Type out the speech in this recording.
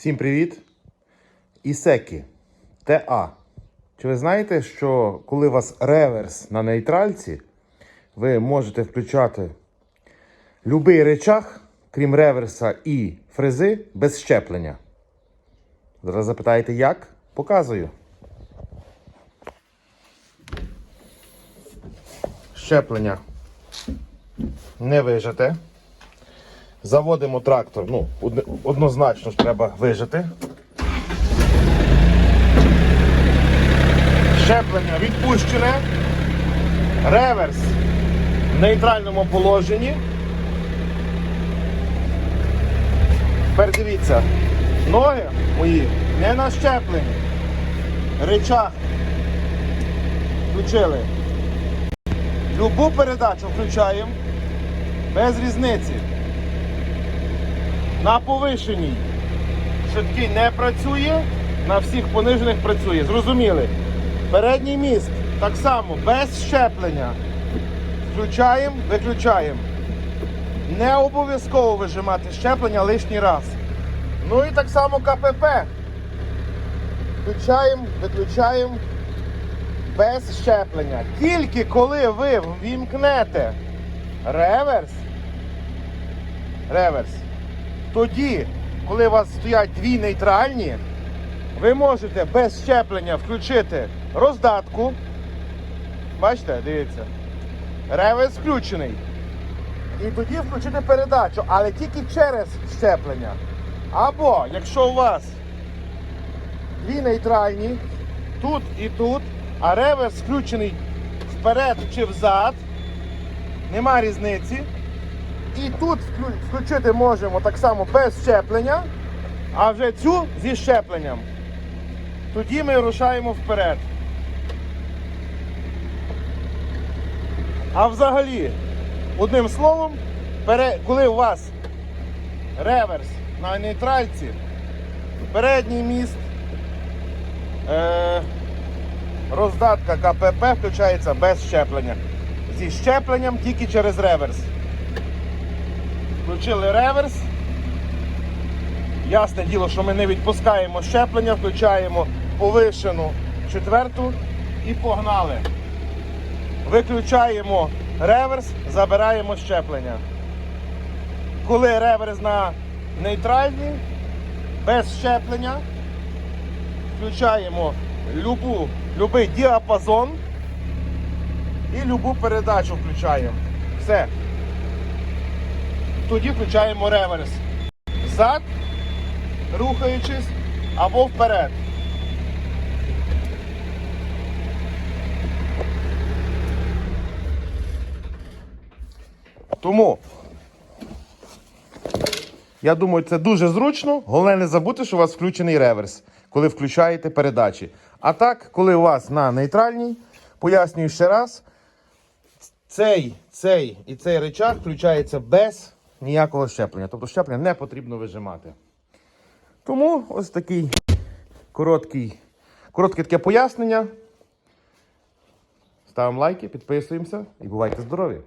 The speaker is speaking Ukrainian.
Всім привіт! Ісекі ТА. Чи ви знаєте, що коли у вас реверс на нейтральці, ви можете включати будь-який речах, крім реверса і фрези, без щеплення? Зараз запитаєте, як? Показую. Щеплення не вижите. Заводимо трактор. Ну, однозначно ж треба вижити. Щеплення відпущене. Реверс в нейтральному положенні. Тепер дивіться, ноги мої не на щепленні. Речах включили. Любу передачу включаємо без різниці. На повишеній швидкий не працює, на всіх понижених працює. Зрозуміли? Передній міст так само, без щеплення. Включаємо, виключаємо. Не обов'язково вижимати щеплення лишній раз. Ну і так само КПП. Включаємо, виключаємо без щеплення. Тільки коли ви ввімкнете реверс, реверс, тоді, коли у вас стоять дві нейтральні, ви можете без щеплення включити роздатку. Бачите, дивіться. Реверс включений. І тоді включити передачу, але тільки через щеплення. Або, якщо у вас дві нейтральні, тут і тут, а реверс включений вперед чи взад, нема різниці. І тут включити можемо так само без щеплення, а вже цю зі щепленням. Тоді ми рушаємо вперед. А взагалі, одним словом, коли у вас реверс на нейтральці, передній міст, е- роздатка КПП включається без щеплення. Зі щепленням тільки через реверс. Включили реверс. Ясне діло, що ми не відпускаємо щеплення, включаємо повишену четверту і погнали. Виключаємо реверс, забираємо щеплення. Коли реверс на нейтральній, без щеплення, включаємо любу, любий діапазон і любу передачу включаємо. Все. Тоді включаємо реверс. Зад, рухаючись або вперед. Тому я думаю, це дуже зручно. Головне не забути, що у вас включений реверс, коли включаєте передачі. А так, коли у вас на нейтральній, пояснюю ще раз, цей, цей і цей речах включається без ніякого щеплення. Тобто щеплення не потрібно вижимати. Тому ось такий короткий, коротке таке пояснення. Ставимо лайки, підписуємося і бувайте здорові!